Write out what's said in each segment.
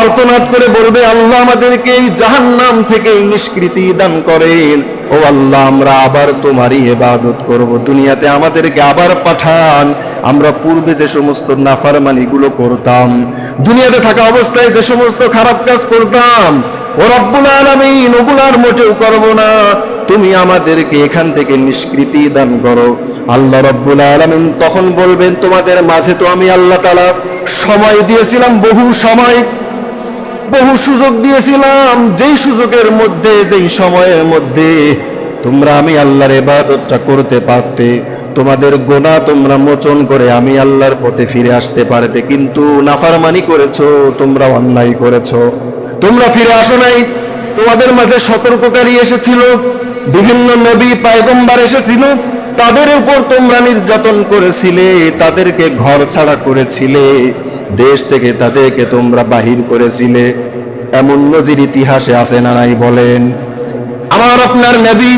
আর্তনাদ করে বলবে, আল্লাহ আমাদেরকে এই জাহান্নাম থেকে নিষ্কৃতি দান করেন। ও আল্লাহ, আমরা আবার তোমারই ইবাদত করব। দুনিয়াতে আমাদেরকে আবার পাঠান। আমরা পূর্বে যে সমস্ত নাফারমানিগুলো করতাম, দুনিয়াতে থাকা অবস্থায় যে সমস্ত খারাপ কাজ করতাম, ও রব্বুল আলামিন আর মোটেও করব না। তুমি আমাদেরকে এখান থেকে নিষ্কৃতি দান করো। আল্লাহ রব্বুল আলামিন তখন বলবেন, তোমাদের মাঝে তো আমি আল্লাহ তাআলা সময় দিয়েছিলাম, বহু সময়। বহু সুযোগ দিয়েছিলাম, যেই সুযোগের মধ্যে, যেই সময়ের মধ্যে। তোমরা আমি আল্লাহর ইবাদতটা করতে পারতে, তোমাদের গোনা তোমরা মোচন করে আমি আল্লাহর পথে ফিরে আসতে পারবে কিন্তু নাফারমানি করেছ, তোমরা অন্যায় করেছ। তোমরা ফিরে আসো নাই। তোমাদের মাঝে সতর্ককারী এসেছিল, বিভিন্ন নবী, পায়গম্বার এসেছিল। তাদের উপর তোমরা নির্যাতন করেছিলে, তাদেরকে ঘর ছাড়া করেছিলে, দেশ থেকে তাদেরকে তোমরা বাহির করেছিলে। এমন নজির ইতিহাসে আছে না নাই বলেন? আমার আপনার নবী,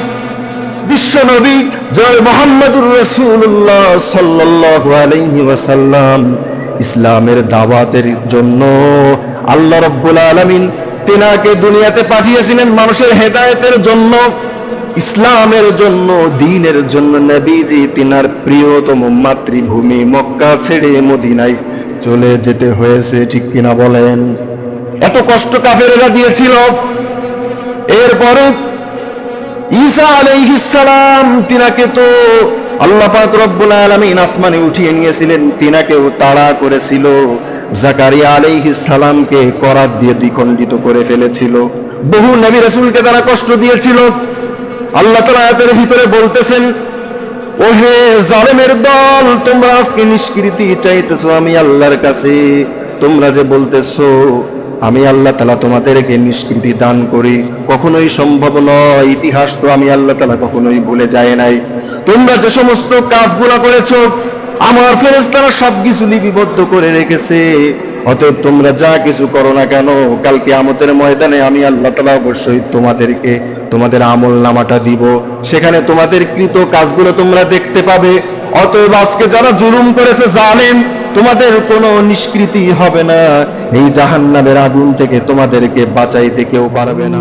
বিশ্ব নবী, জয় মোহাম্মদুর রসুল্লাহ ওয়াসাল্লাম, ইসলামের দাওয়াতের জন্য আল্লাহ রব্বুল আলামিন তেনাকে দুনিয়াতে পাঠিয়েছিলেন মানুষের হেদায়েতের জন্য। ইসলামের জন্য, দিনের জন্য নবীজি তিনার প্রিয়তম মাতৃভূমি মক্কা ছেড়ে মদিনায় চলে যেতে হয়েছে, ঠিক কিনা বলেন? এত কষ্ট কাফেরেরা দিয়েছিল। এরপরে ঈসা আলাইহিস সালাম তিনাকে তো আল্লাহ পাক রব্বুল আলামিন আসমানে উঠিয়ে নিয়েছিলেন, তিনাকেও তাড়া করেছিল। জাকারিয়া আলাইহিস সালামকে করাত দিয়ে দ্বিখণ্ডিত করে ফেলেছিল। বহু নবী রাসূলকে তারা কষ্ট দিয়েছিল। আল্লাহ তাআলা আয়াতের ভিতরে বলতেছেন, ওহে জালেমের দল, তোমরা আজকে নিষ্কৃতি চাইতেছো আমি আল্লাহর কাছে। তোমরা যে বলতেছো, আমি আল্লাহ তালা তোমাদেরকে নিষ্কৃতি দান করি। কখনোই সম্ভব নয়, ইতিহাস তো আমি আল্লাহ তালা কখনোই ভুলে যায় নাই। তোমরা যে সমস্ত কাজগুলা করেছ, আমার ফেরেস্তারা সবকিছু লিপিবদ্ধ করে রেখেছে। অতএব তোমরা যা কিছু করো না কেন কালকে আমাদের ময়দানে আমি আল্লাহ তালা অবশ্যই তোমাদেরকে, তোমাদের আমল নামাটা দিব। সেখানে তোমাদের কৃত কাজগুলো তোমরা দেখতে পাবে। অতএব আজকে যারা জুলুম করেছে, জালেম, তোমাদের কোনো নিষ্কৃতি হবে না। এই জাহান্নামের আগুন থেকে তোমাদেরকে বাঁচাইতে কেউ পারবে না।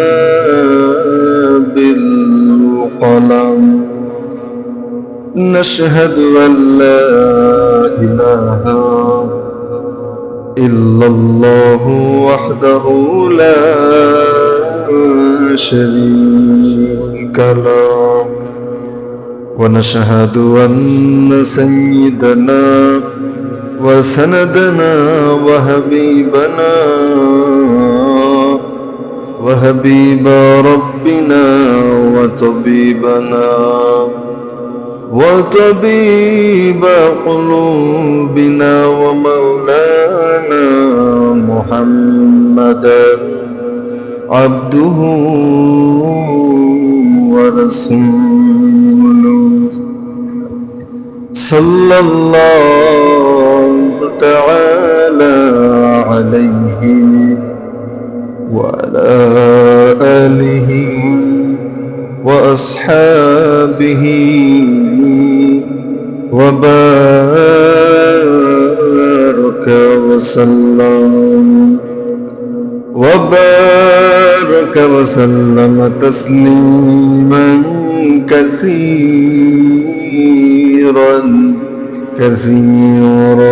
بالقلم نشهد أن لا إله إلا الله وحده لا شريك له. ونشهد أن سيدنا وسندنا وحبيبنا وحبيب ربنا وطبيبنا وطبيب قلوبنا ومولانا محمدا عبده ورسوله صلى الله تعالى عليه وعلى آله وأصحابه وبارك وسلم وبارك وسلم تسليما كثيرا كثيرا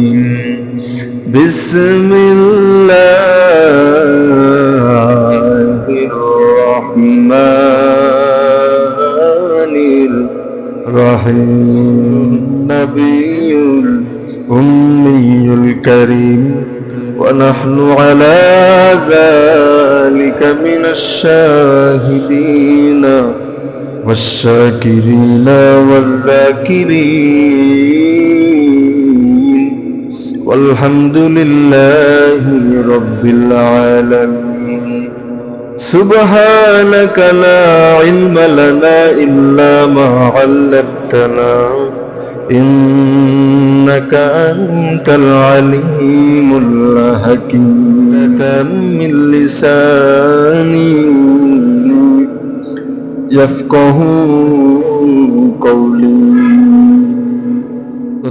بسم الله الرحمن الرحيم. نبي الأمي الكريم. ونحن على ذلك من الشاهدين والشاكرين والذاكرين. والحمد لله رب العالمين. سبحانك لا علم لنا إلا ما علمتنا. إنك أنت العليم الحكيم. من لساني يفقه قولي.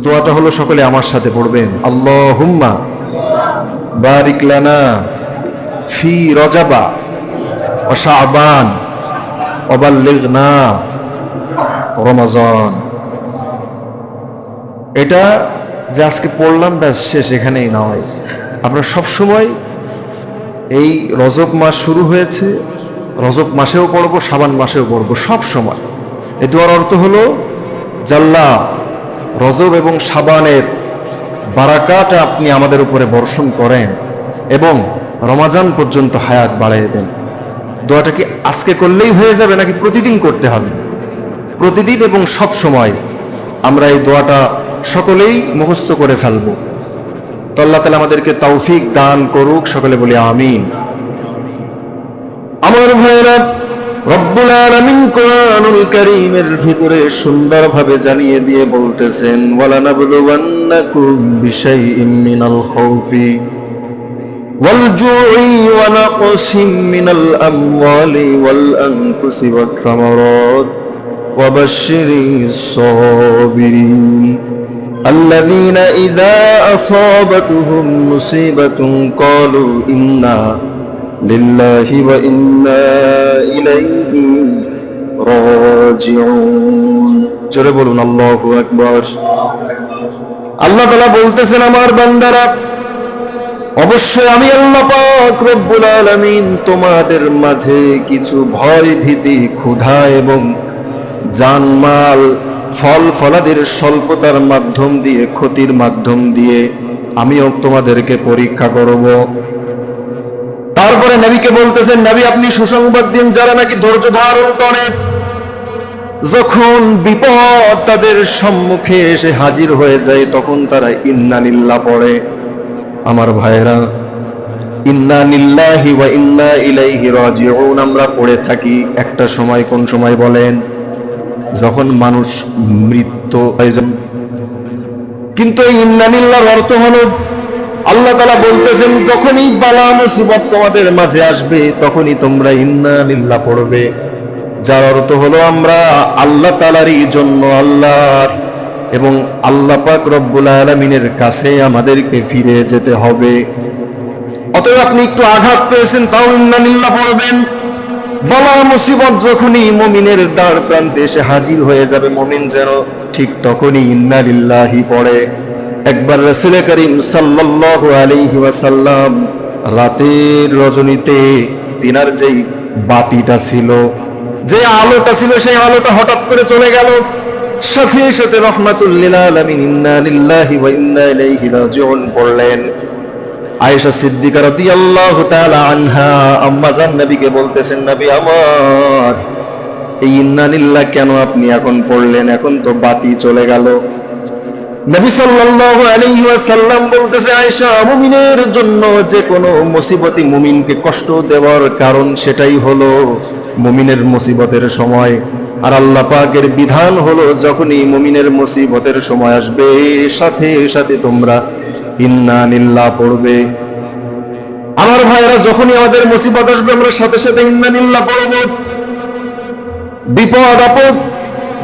দোয়াটা হলো সকলে আমার সাথে পড়বেন। আল্লাহ হুম্মা বারিকলানা ফি রজাবা ও শাবান অবাল্লিগনা রমাজান। এটা যে আজকে পড়লাম, ব্যাস শেষ, এখানেই নয়। আমরা সব সময় এই রজব মাস শুরু হয়েছে, রজব মাসেও পড়ব সাবান মাসেও পড়ব সব সময় এই দোয়ার অর্থ হলো জাল্লা। রজব এবং সাবানের বারাকাটা আপনি আমাদের উপরে বর্ষণ করেন এবং রমাজান পর্যন্ত হায়াত বাড়িয়ে দেন। দোয়াটা কি আজকে করলেই হয়ে যাবে নাকি প্রতিদিন করতে হবে? প্রতিদিন এবং সব সময় আমরা এই দোয়াটা সকলেই মুখস্থ করে ফেলব। তো আল্লাহ তালা আমাদেরকে তৌফিক দান করুক, সকলে বলি আমিন। আমার ভাইরা রব্বুল আলামিন কোরআনুল কারীমের ভিতরে সুন্দরভাবে জানিয়ে দিয়ে বলতেছেন ওয়ালা নাবলুওয়ান্নাকুম বিশাইইম মিনাল খাউফি والجوع ونقص من الأموال والأنفس والثمرات وبشر الصابرين الذين إذا أصابتهم مصيبة قالوا إنا لله وإنا إليه راجعون জোরে বলুন আল্লাহু আকবার আল্লাহ তাআলা বলতেছেন আমার বান্দারা অবশ্যই আমি আল্লাহ পাক রব্বুল আলামিন তোমাদের মাঝে কিছু ভয় ভীতি ক্ষুধা এবং জানমাল ফল ফলাদের স্বল্পতার মাধ্যম দিয়ে ক্ষতির মাধ্যম দিয়ে আমিও তোমাদেরকে পরীক্ষা করব তারপরে নবীকে বলতেছেন, নবী, আপনি সুসংবাদ দিন, যারা নাকি ধৈর্য ধারণ করে। যখন বিপদ তাদের সম্মুখে এসে হাজির হয়ে যায়, তখন তারা ইন্নালিল্লাহ পড়ে। আমার ভাইরা ইন্না লিল্লাহি ওয়া ইন্না ইলাইহি রাজিউন আমরা পড়ে থাকি একটা সময়, কোন সময় বলেন? যখন মানুষ মৃত্যু কিন্তু এই ইন্নানিল্লাহর অর্থ হলো আল্লাহ তালা বলতেছেন, যখনই বালা মুসিবত তোমাদের মাঝে আসবে, তখনই তোমরা ইন্নানিল্লাহ পড়বে। যার অর্থ হলো আমরা আল্লাহ তালারই জন্য আল্লাহ এবং আল্লাহ পাক রব্বুল আলমিনের কাছে আমাদেরকে ফিরে যেতে হবে। অতএব আপনি একটু আঘাত পেয়েছেন, তাও ইন্নানিল্লাহ পড়বেন। বলা মুসিবত যখনই মমিনের দ্বার প্রান্তে এসে হাজির হয়ে যাবে, মমিন যেন ঠিক তখনই ইন্নালিল্লাহি পড়ে। একবার রসুল করিম আলাইহি ওয়াসাল্লাম রাতের রজনীতে তিনার যেই বাতিটা ছিল, যে আলোটা ছিল, সেই আলোটা হঠাৎ করে চলে গেল। সাথে সাথে রহমাতুল্লিল আলামিন ইন্না লিল্লাহি ওয়া ইন্না পড়লেন আয়েশা সিদ্দিকা রাদিয়াল্লাহু তাআলা আনহা, আম্মা জান নবীকে বলতেছেন, নবী আমার, এই ইন্নালিল্লাহ কেন আপনি এখন পড়লেন? এখন তো বাতি চলে গেল। নবী মুসিবতের সময়। বিধান হলো যখনই মুমিনের মুসিবতের সময় আসবে, সাথে সাথে তোমরা ইন্না নিল্লাহ পড়বে। আমার ভাইয়েরা, যখনই আমাদের মুসিবত আসবে, আমরা সাথে সাথে ইন্না নিল্লাহ পড়ব। বিপদ, আপদ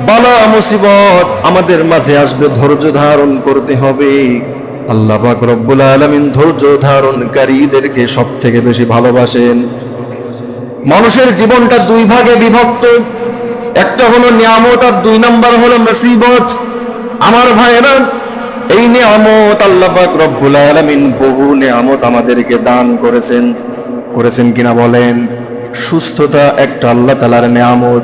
বালা মুসিবত আমাদের মাঝে আসবে, ধৈর্য ধারণ করতে হবে। আল্লাহ পাক রব্বুল আলামিন ধৈর্য ধারণকারীদেরকে সব থেকে বেশি ভালোবাসেন। মানুষের জীবনটা দুই ভাগে বিভক্ত। একটা হলো নিয়ামত আর দুই নাম্বার হলো মুসিবত। আমার ভাইয়েরা, এই নিয়ামত আল্লাহ পাক রব্বুল আলামিন বহু নিয়ামত আমাদেরকে দান করেছেন। করেছেন কিনা বলেন? সুস্থতা একটা আল্লাহ তালার নিয়ামত।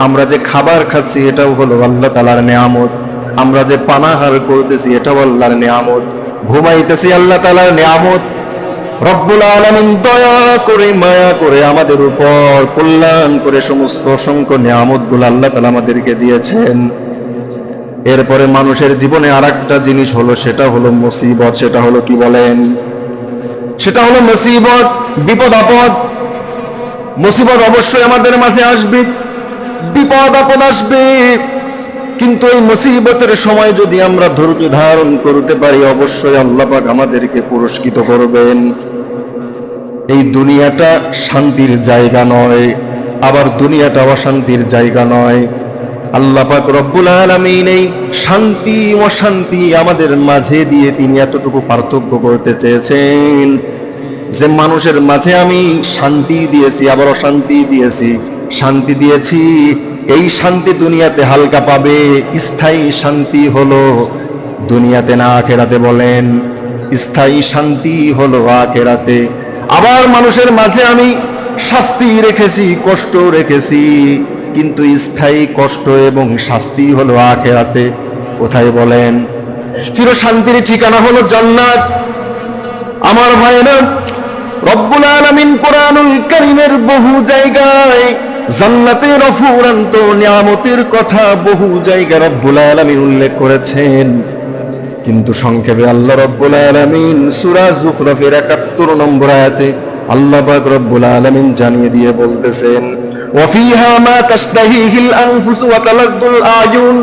আমরা যে খাবার খাচ্ছি এটাও হলো আল্লাহ তালার নিয়ামত। আমরা যে পানাহার করতেছি এটাও আল্লাহর নিয়ামত। ঘুমাইতেছি আল্লাহ তালার নিয়ামত। রব্বুল আলামিন দয়া করে, মায়া করে আমাদের উপর কল্যাণ করে সমস্ত অসংখ্য নিয়ামতগুলো আল্লাহ তালা আমাদেরকে দিয়েছেন। এরপরে মানুষের জীবনে আর একটা জিনিস হলো, সেটা হলো মুসিবত। সেটা হলো কি বলেন? সেটা হলো মুসিবত বিপদ আপদ মুসিবত অবশ্যই আমাদের মাঝে আসবে। বিপদ আপদ আসবে। কিন্তু এই মুসিবতের সময় যদি আমরা ধৈর্য ধারণ করতে পারি, অবশ্যই আল্লাহ পাক আমাদেরকে পুরস্কৃত করবেন। এই দুনিয়াটা শান্তির জায়গা নয়, আবার দুনিয়াটা অশান্তির জায়গা নয়। আল্লাহ পাক রব্বুল আলামিন এই শান্তি অশান্তি আমাদের মাঝে দিয়ে তিনি এতটুকু পার্থক্য করতে চেয়েছেন। যে মানুষের মাঝে আমি শান্তি দিয়েছি, আবার অশান্তি দিয়েছি। শান্তি দিয়েছি। এই শান্তি দুনিয়াতে হালকা পাবে। স্থায়ী শান্তি হলো দুনিয়াতে না আখেরাতে বলেন। স্থায়ী শান্তি হলো আখেরাতে। আবার মানুষের মাঝে আমি শাস্তি রেখেছি, কষ্ট রেখেছি। কিন্তু স্থায়ী কষ্ট এবং শাস্তি হলো আখেরাতে। কোথায় বলেন? চির শান্তির ঠিকানা হলো জান্নাত। আমার ভাইরা রব্বুল আলামিন কোরআনুল কারীমের বহু জায়গায় জান্নাতের অফুরান্ত নিয়ামতের কথা বহু জায়গায় রব্বুল আলামিন উল্লেখ করেছেন। কিন্তু সংক্ষেপে আল্লাহ রব্বুল আলামিন সূরা জুখরফের 71 নম্বর আয়াতে আল্লাহ পাক রব্বুল আলামিন জানিয়ে দিয়ে বলতেছেন তাশতাহিহিল আনফুস ওয়া তালাদ্দুল আয়ুন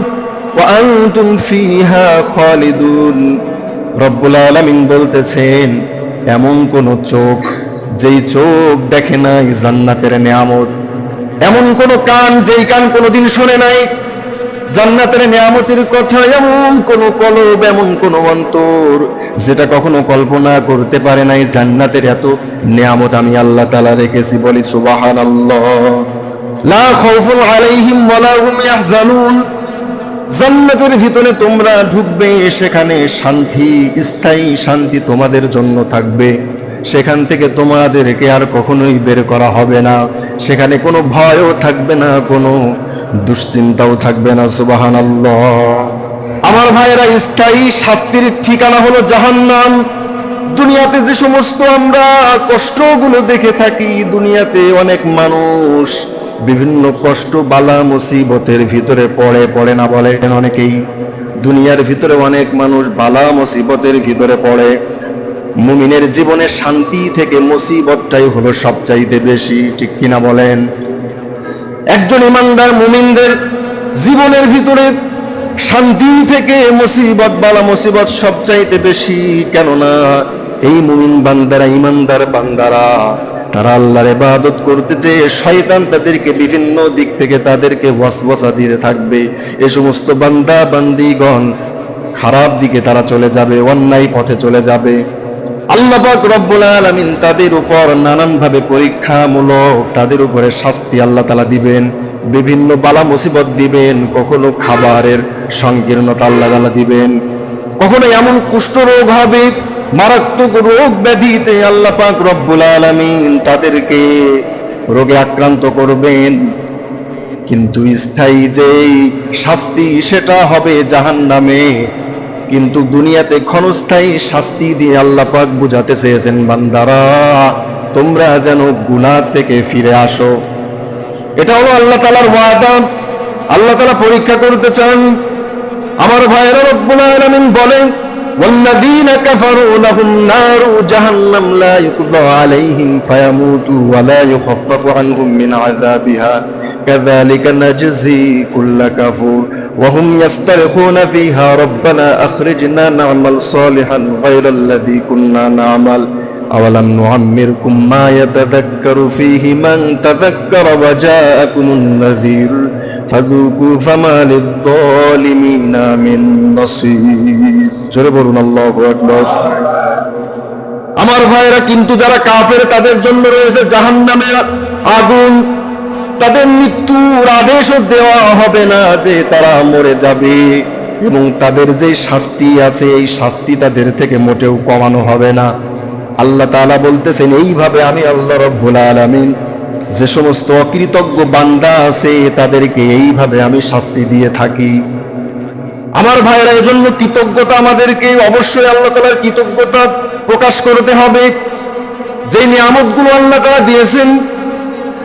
ওয়া আনতুম ফিহা খালিদুন। রব্বুল আলামিন বলতেছেন, এমন কোন চোখ যেই চোখ দেখে নাই জান্নাতের নিয়ামত এমন কোন কান যেই কান কোনোদিন শোনে নাই। জান্নাতের নিয়ামতের কথা এমন কোন কলব, এমন কোন অন্তর যেটা কখনো কল্পনা করতে পারে নাই। জান্নাতের এত নিয়ামত আমি আল্লাহ তালা রেখেছি, বলি ওয়ালা হুম জান্নাতের ভিতরে তোমরা ঢুকবে, সেখানে শান্তি, স্থায়ী শান্তি তোমাদের জন্য থাকবে। সেখান থেকে তোমাদেরকে আর কখনোই বের করা হবে না। সেখানে কোনো ভয়ও থাকবে না, কোনো দুশ্চিন্তাও থাকবে না সুবাহান আমার ভাইয়েরা, স্থায়ী শাস্তির ঠিকানা হলো জাহান্নাম। দুনিয়াতে যে সমস্ত আমরা কষ্টগুলো দেখে থাকি, দুনিয়াতে অনেক মানুষ বিভিন্ন কষ্ট, বালা মুসিবতের ভিতরে পড়ে পড়ে না বলে। অনেকেই দুনিয়ার ভিতরে অনেক মানুষ বালা মুসিবতের ভিতরে পড়ে। মুমিনের জীবনে শান্তি থেকে মুসিবতটাই হলো সবচাইতে বেশি, ঠিক কিনা বলেন? একজন ইমানদার মুমিনদের জীবনের ভিতরে শান্তি থেকে মুসিবত বালা মুসিবত সবচাইতে বেশি, কেননা এই মুমিন বান্দারা, ইমানদার বান্দারা, তারা আল্লাহর ইবাদত করতে যে শয়তান তাদেরকে বিভিন্ন দিক থেকে তাদেরকে ওয়াসওয়াসা দিতে থাকবে। এ সমস্ত বান্দা বান্দিগণ খারাপ দিকে তারা চলে যাবে, অন্যায় পথে চলে যাবে। আল্লাহ পাক রব্বুল আলামিন তাদের উপর নানান ভাবে পরীক্ষামূলক তাদের উপরে শাস্তি আল্লাহ তাআলা দিবেন, বিভিন্ন বালা মুসিবত দিবেন, কখনো খাবারের সংকীর্ণতা আল্লাহ তাআলা দিবেন, কখনো এমন কুষ্ঠ রোগ হবে, মারাত্মক রোগ ব্যাধিতে আল্লাহ পাক রব্বুল আলামিন তাদেরকে রোগে আক্রান্ত করবেন। কিন্তু স্থায়ী যেই শাস্তি সেটা হবে জাহান্নামে। কিন্তু দুনিয়াতে ক্ষণস্থায়ী শাস্তি দিয়ে আল্লাহ পাক বুঝাতে চেয়েছেন বান্দারা তোমরা যেন গুনাহ থেকে ফিরে আসো এটা হলো আল্লাহ তালার ওয়াদা আল্লাহ তালা পরীক্ষা করতে চান আমার ভাইয়েরা রব্বুল আলামিন বলেন والذين كفروا لهم نار جهنم لا يقضى عليهم فيموتوا ولا يخفف عنهم من عذابها كذلك نجزي كل كفور وهم يسترخون فيها ربنا أخرجنا نعمل صالحا غير الذي كنا نعمل أولم نعمركم ما يتذكر فيه من تذكر وجاءكم النذير فذوقوا فما للظالمين من نصير জোরে বলুন আল্লাহু আকবার আমার ভাইরা কিন্তু যারা কাফের তাদের জন্য রয়েছে জাহান্নামের আগুন তাদের মৃত্যুর আদেশও দেওয়া হবে না যে তারা মরে যাবে। এবং তাদের যে শাস্তি আছে, এই শাস্তি তাদের থেকে মোটেও কমানো হবে না। আল্লাহ তাআলা বলতেছেন, এইভাবে আমি আল্লাহ রব্বুল আলামিন যে সমস্ত অকৃতজ্ঞ বান্দা আছে, তাদেরকে এইভাবে আমি শাস্তি দিয়ে থাকি। আমার ভাইরা এই জন্য কৃতজ্ঞতা আমাদেরকে অবশ্যই আল্লাহ তালার কৃতজ্ঞতা প্রকাশ করতে হবে। যে নিয়ামতগুলো আল্লাহ তালা দিয়েছেন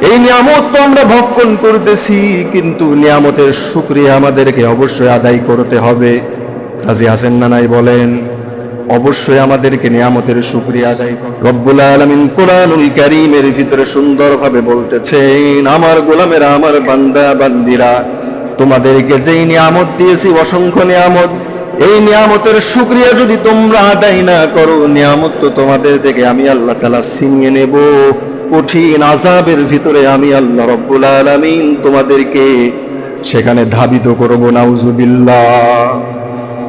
এই নিয়ামত তো আমরা ভক্ষণ করতেছি, কিন্তু নিয়ামতের শুক্রিয়া আমাদেরকে অবশ্যই আদায় করতে হবে। কাজী আছেন না নাই বলেন? অবশ্যই আমাদেরকে নিয়ামতের শুক্রিয়া আদায়। রব্বুল আলামিন কোরআনুল কারীমের ভিতরে সুন্দরভাবে বলতেছেন, আমার গোলামেরা, আমার বান্দা, বান্দিরা, তোমাদেরকে যেই নিয়ামত দিয়েছি, অসংখ্য নিয়ামত, এই নিয়ামতের শুক্রিয়া যদি তোমরা আদায় না করো, নিয়ামত তো তোমাদের থেকে আমি আল্লাহ তালা ছিনিয়ে নেব। কঠিন আজাবের ভিতরে আমি আল্লাহ রব্বুল আলামিন তোমাদেরকে সেখানে ধাবিত করব, নাউজুবিল্লাহ।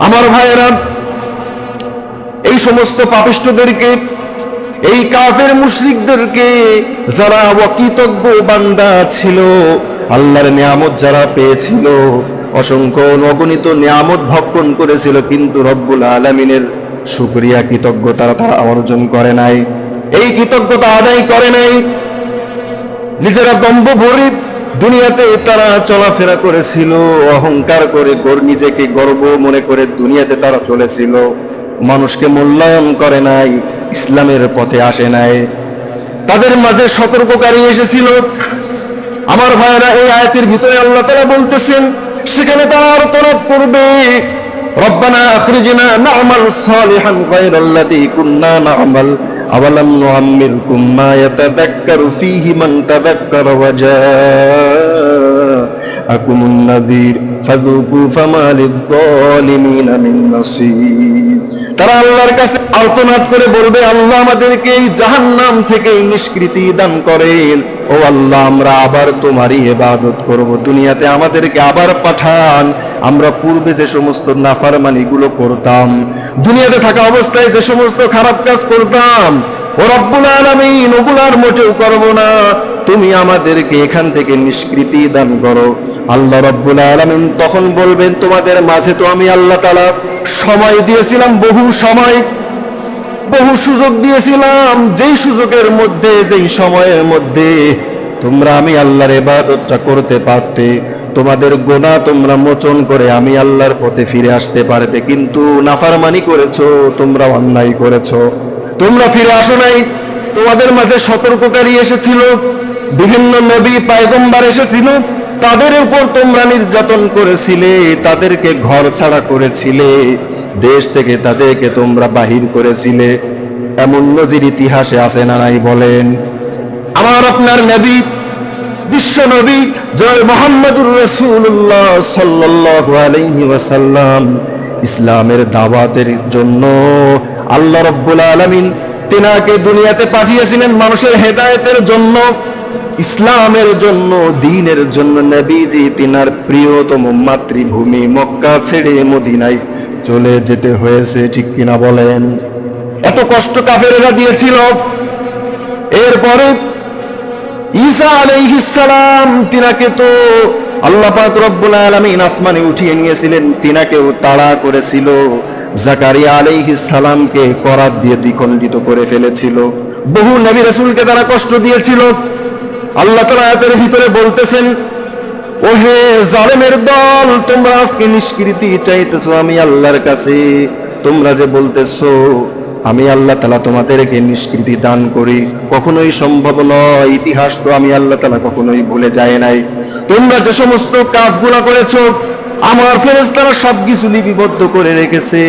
আমার ভাইয়েরা, এই সমস্ত পাপিষ্টদেরকে এই কাফের মুশরিকদেরকে যারা অকৃতজ্ঞ বান্দা ছিল, আল্লাহর নিয়ামত যারা পেয়েছিল, অসংখ্য অগণিত নিয়ামত ভক্ষণ করেছিল, কিন্তু রব্বুল আলমিনের শুক্রিয়া কৃতজ্ঞতা তারা অর্জন করে নাই। এই কৃতজ্ঞতা আদায় করে নাই। নিজেরা দম্ভ ভরে দুনিয়াতে তারা চলাফেরা করেছিল, অহংকার করে নিজেকে গর্ব মনে করে দুনিয়াতে তারা চলেছিল। মানুষকে মূল্যায়ন করে নাই, ইসলামের পথে আসে নাই। তাদের মাঝে সতর্ককারী এসেছিল। আমার ভাইরা এই আয়াতের ভিতরে আল্লাহ তারা বলতেছেন, সেখানে তারা তরফ করবে। রব্বানা আখরিজনা না'মাল সালিহান গায়রাল্লাযী কুন্না না'মাল নুআম্মিরকুম মা ইয়াতাযাক্কারু ফীহি মান তাযাক্কারা ওয়া জাআকুমুন নাযীর, ফাযুকু ফামা লিয-যালিমিনা মিন নাসীর। তারা আল্লাহর কাছে আর্তনাদ করে বলবে, আল্লাহ আমাদেরকে এই জাহান্নাম থেকে নিষ্কৃতি দান করেন। ও আল্লাহ, আমরা আবার তোমারই ইবাদত করব। দুনিয়াতে আমাদেরকে আবার পাঠান। আমরা পূর্বে যে সমস্ত নাফারমানি গুলো করতাম, দুনিয়াতে থাকা অবস্থায় যে সমস্ত খারাপ কাজ করতাম, ও রব্বুল আলামিন ওগুলো আর মোটেও করব না। তুমি আমাদেরকে এখান থেকে নিষ্কৃতি দান করো। আল্লাহ রব্বুল আলামিন তখন বলবেন, তোমাদের মাঝে তো আমি আল্লাহ তালা সময় দিয়েছিলাম, বহু সময়, বহু সুযোগ দিয়েছিলাম। যেই সুযোগের মধ্যে, যেই সময়ের মধ্যে তোমরা আমি আল্লাহর ইবাদতটা করতে পারতে তোমাদের গোনা তোমরা মোচন করে, আমি আল্লাহর পথে ফিরে আসতে পারবে। কিন্তু নাফারমানি করেছ তোমরা অন্যায় করেছ। তোমরা ফিরে আসো নাই। তোমাদের মাঝে সতর্ককারী এসেছিল। বিভিন্ন নবী, পায়গম্বার এসেছিল। তাদের উপর তোমরা নির্যাতন করেছিলে, তাদেরকে ঘর ছাড়া করেছিলে। দেশ থেকে তাদেরকে তোমরা বাহির করেছিলে। এমন নজির ইতিহাসে আছে না নাই বলেন? আমার আপনার নবী বিশ্ব নবী জয় মোহাম্মদুর রসুল্লাহ সাল্লাল্লাহু আলাইহি ওয়াসাল্লাম ইসলামের দাওয়াতের জন্য আল্লাহ রব্বুল আলামিন তিনাকে দুনিয়াতে পাঠিয়েছিলেন মানুষের হেদায়েতের জন্য, ইসলামের জন্য, দিনের জন্য। নবীজি তিনার প্রিয়তম মাতৃভূমি মক্কা ছেড়ে মদিনায় চলে যেতে হয়েছে, ঠিক কিনা বলেন? এত কষ্ট কাফেরেরা দিয়েছিল। এরপরে ঈসা আলাইহিস সালাম তিনাকে তো আল্লাহ পাক রব্বুল আলামিন আসমানে উঠিয়ে নিয়েছিলেন, তিনাকেও তাড়া করেছিল, জাকারিয়া আলাইহিস সালামকে করাত দিয়ে দ্বিখণ্ডিত করে ফেলেছিল। বহু নবী রাসূলকে তারা কষ্ট দিয়েছিল। আল্লাহ তাআলা আয়াতের ভিতরে বলতেছেন, ওহে জালেমের দল, তোমরা আজকে নিষ্কৃতি চাইতেছো, আমি আল্লাহর কাছে, তোমরা যে বলতেছো আমি আল্লাহ তালা তোমাদেরকে নিষ্কৃতি দান করি। কখনোই সম্ভব নয়, ইতিহাস তো আমি আল্লাহ তালা কখনোই ভুলে যায় নাই। তোমরা যে সমস্ত কাজগুলা করেছ, আমার ফেরেস্তারা সবকিছু লিপিবদ্ধ করে রেখেছে।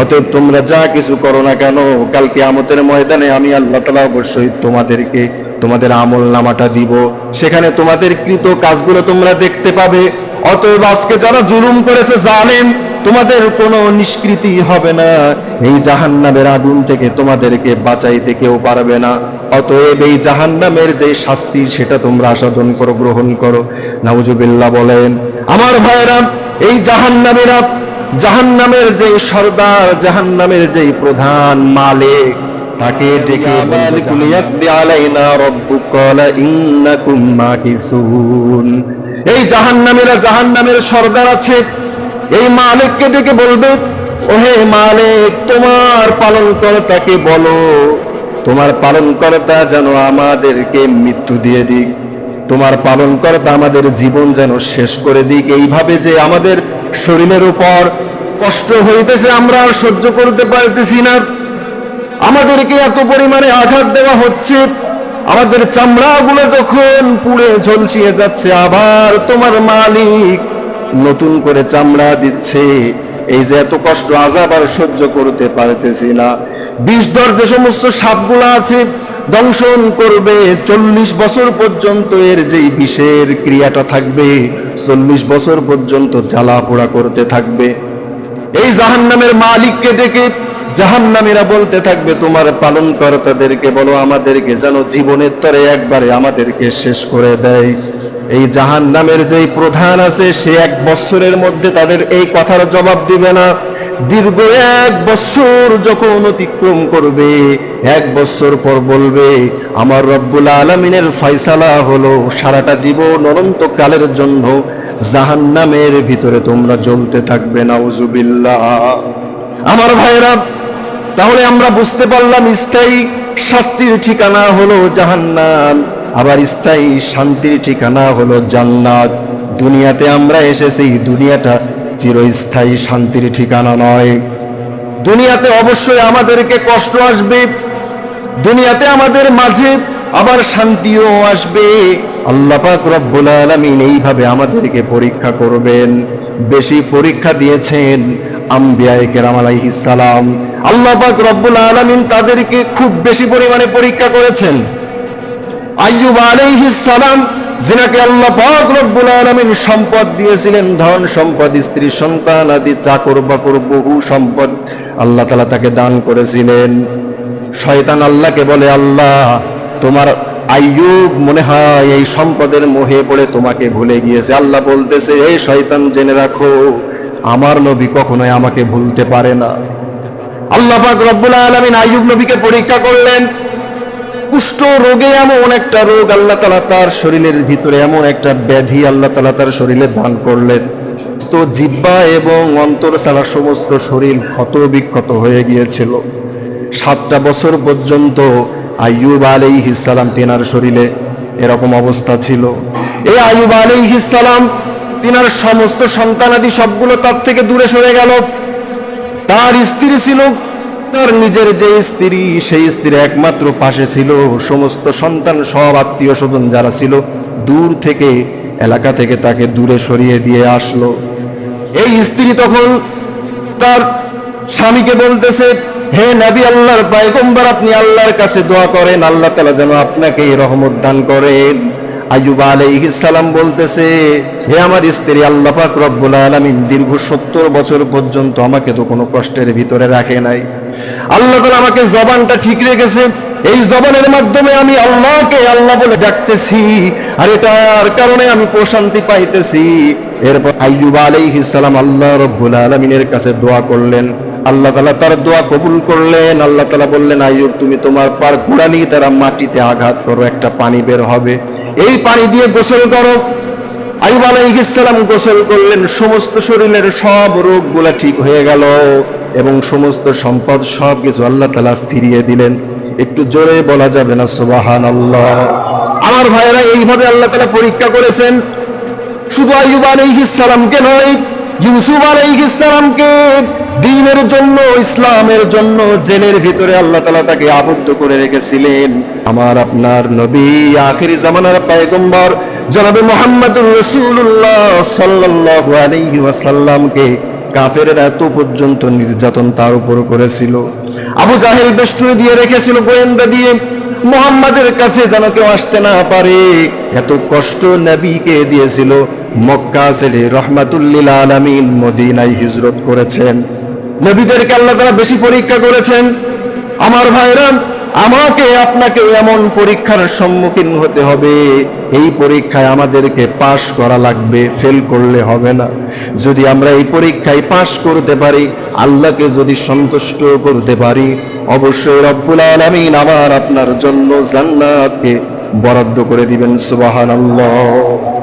অতএব তোমরা যা কিছু করো না কেন কালকে আমতের ময়দানে আমি আল্লাহ তালা অবশ্যই তোমাদেরকে, তোমাদের আমল নামাটা দিব। সেখানে তোমাদের কৃত কাজগুলো তোমরা দেখতে পাবে। অতএব আজকে যারা জুলুম করেছে জানেন তোমাদের কোনো নিষ্কৃতি হবে না। এই জাহান্নামের আগুন থেকে তোমাদেরকে বাঁচাইতে কেউ পারবে না। অতএব এই জাহান্নামের যে শাস্তি সেটা তোমরা আস্বাদন করো গ্রহণ করো। নাউজুবিল্লাহ বলেন আমার ভাইরা এই জাহান্নামেরা জাহান্নামের যে সর্দার জাহান্নামের যে প্রধান মালিক তাকে ডেকে বলবে আলাইনা রব্বুকা ইন্নাকুম মাকিসুন। এই জাহান্নামীরা জাহান্নামের সর্দার আছে। এই মালিককে ডেকে বলবে, ওহে মালিক, তোমার পালন কর্তাকে বলো, তোমার পালন কর্তা যেন আমাদেরকে মৃত্যু দিয়ে দিক। তোমার পালন কর্তা আমাদের জীবন যেন শেষ করে দিক। এইভাবে যে আমাদের শরীরের উপর কষ্ট হইতেছে, আমরা সহ্য করতে পারতেছি না। আমাদেরকে এত পরিমাণে আঘাত দেওয়া হচ্ছে। আমাদের চামড়াগুলো যখন পুড়ে ঝলসিয়ে যাচ্ছে, আবার তোমার মালিক নতুন করে চামড়া দিচ্ছে। এই যে এত কষ্ট, আজাব আর সহ্য করতে পারতেছি না। বিষ দর যে সমস্ত সাপগুলো আছে, দংশন করবে চল্লিশ বছর পর্যন্ত এর যেই বিষের ক্রিয়াটা থাকবে, চল্লিশ বছর পর্যন্ত জ্বালা পোড়া করতে থাকবে। এই জাহান্নামের মালিককে ডেকে জাহান্নামীরা বলতে থাকবে, তোমার পালন কর্তাদেরকে বলো, আমাদেরকে যেন জীবনের তরে একবারে আমাদেরকে শেষ করে দেয়। এই জাহান্নামের যেই প্রধান আছে, সে এক বছরের মধ্যে তাদের এই কথার জবাব দিবে না। দীর্ঘ এক বছর যখন অতিক্রম করবে, এক বছর পর বলবে, আমার রব্বুল আলমিনের ফয়সালা হলো সারাটা জীবন অনন্তকালের জন্য জাহান্নামের ভিতরে তোমরা জ্বলতে থাকবে, নাউজুবিল্লাহ। আমার ভাইরা তাহলে আমরা বুঝতে পারলাম স্থায়ী শাস্তির ঠিকানা হলো জাহান্নাম। আবার স্থায়ী শান্তির ঠিকানা হলো জান্নাত। দুনিয়াতে আমরা এসেছি, দুনিয়াটা চিরস্থায়ী শান্তির ঠিকানা নয়। দুনিয়াতে অবশ্যই আমাদেরকে কষ্ট আসবে, দুনিয়াতে আমাদের মাঝে আবার শান্তিও আসবে। আল্লাহ পাক রব্বুল আলামিন এইভাবে আমাদেরকে পরীক্ষা করবেন, বেশি পরীক্ষা দিয়েছেন আম্বিয়ায়ে কেরাম আল্লাহ পাক রব্বুল আলামিন তাদেরকে খুব বেশি পরিমাণে পরীক্ষা করেছেন। আইয়ুব যিনাকে আল্লাহ পাক রব্বুল আলামিন সম্পদ দিয়েছিলেন, ধন সম্পদ, স্ত্রী সন্তান আদি, চাকর বাকর, বহু সম্পদ আল্লাহ তাআলা তাকে দান করেছিলেন। শয়তান আল্লাহকে বলে, আল্লাহ, তোমার আইয়ুব মনে হয় এই সম্পদের মোহে পড়ে তোমাকে ভুলে গিয়েছে। আল্লাহ বলতেছে এই শয়তান, জেনে রাখো আমার নবী কখনোই আমাকে ভুলতে পারে না। আল্লাহ পাক রব্বুল আলামিন আইয়ুব নবীকে পরীক্ষা করলেন, কুষ্ঠ রোগে এমন একটা রোগ আল্লাহ তালা তার শরীরের ভিতরে এমন একটা ব্যাধি আল্লাহ তালা তার শরীরে দান করলেন। তো জিব্বা এবং অন্তর ছাড়া সমস্ত শরীর ক্ষত বিক্ষত হয়ে গিয়েছিল। সাতটা বছর পর্যন্ত আইয়ুব আলাইহিসালাম তেনার শরীরে এরকম অবস্থা ছিল। এই আইয়ুব আলাইহিসালাম তিনার সমস্ত সন্তানাদি সবগুলো তার থেকে দূরে সরে গেল। তার স্ত্রী ছিল, তার নিজের যে স্ত্রী, সেই স্ত্রী একমাত্র পাশে ছিল। সমস্ত সন্তান সব আত্মীয় স্বজন যারা ছিল, দূর থেকে, এলাকা থেকে তাকে দূরে সরিয়ে দিয়ে আসলো। এই স্ত্রী তখন তার স্বামীকে বলতেছে, হে নবী আল্লাহর পায়গম্বর, আপনি আল্লাহর কাছে দোয়া করেন, আল্লাহ তালা যেন আপনাকে রহমত দান করেন। আইয়ুব আলাইহিস সালাম বলতেছে, হে আমার স্ত্রী, আল্লাহ পাক রব্বুল আলামিন দীর্ঘ সত্তর বছর পর্যন্ত আমাকে তো কোনো কষ্টের ভিতরে রাখে নাই। আল্লাহ তাআলা আমাকে জবানটা ঠিক রেখেছে। এই জবানের মাধ্যমে আমি আল্লাহকে আল্লাহ বলে ডাকতেছি, আর এটার কারণে আমি প্রশান্তি পাইতেছি। এরপর আইয়ুব আলাইহিস সালাম আল্লাহ রব্বুল আলামিনের কাছে দোয়া করলেন। আল্লাহ তালা তার দোয়া কবুল করলেন। আল্লাহ তাআলা বললেন, আইয়ুব, তুমি তোমার পার কুড়ানি তারা মাটিতে আঘাত করো, একটা পানি বের হবে। এই পানি দিয়ে গোসল করো। আইব আলাইহিসসালাম গোসল করলেন, সমস্ত শরীরের সব রোগগুলা ঠিক হয়ে গেল এবং সমস্ত সম্পদ সব কিছু আল্লাহ তালা ফিরিয়ে দিলেন। একটু জোরে বলা যাবে না সুবাহান আল্লাহ আমার ভাইয়েরা, এইভাবে আল্লাহ তালা পরীক্ষা করেছেন। শুধু আইয়ুব আলাইহিস নয় ইউসুফ আলাইহিস সালামকে দ্বীনের জন্য, ইসলামের জন্য জেলের ভিতরে আল্লাহ তাআলা তাকে আবদ্ধ করে রেখেছিলেন। আমার আপনার নবী, আখিরি জামানার পয়গম্বর জনাবে মুহাম্মদুর রাসূলুল্লাহ সাল্লাল্লাহু আলাইহি ওয়াসাল্লামকে কাফেরেরা এত পর্যন্ত নির্যাতন তার উপর করেছিল। আবু জাহেল বেষ্টনী দিয়ে রেখেছিল গোয়েন্দা দিয়ে, মোহাম্মদের কাছে যেন কেউ আসতে না পারে। এত কষ্ট নবীকে দিয়েছিল। মক্কা ছেড়ে রহমাতুল্লিল আলামিন মদিনায় হিজরত করেছেন। নবীদেরকে আল্লাহ তারা বেশি পরীক্ষা করেছেন। আমার ভাইরা, আমাকে, আপনাকে এমন পরীক্ষার সম্মুখীন হতে হবে। এই পরীক্ষায় আমাদেরকে পাশ করা লাগবে, ফেল করলে হবে না। যদি আমরা এই পরীক্ষায় পাশ করতে পারি, আল্লাহকে যদি সন্তুষ্ট করতে পারি, অবশ্যই রব্বুল আলামিন আমার আপনার জন্য জান্নাতকে বরাদ্দ করে দিবেন, সুবহানাল্লাহ।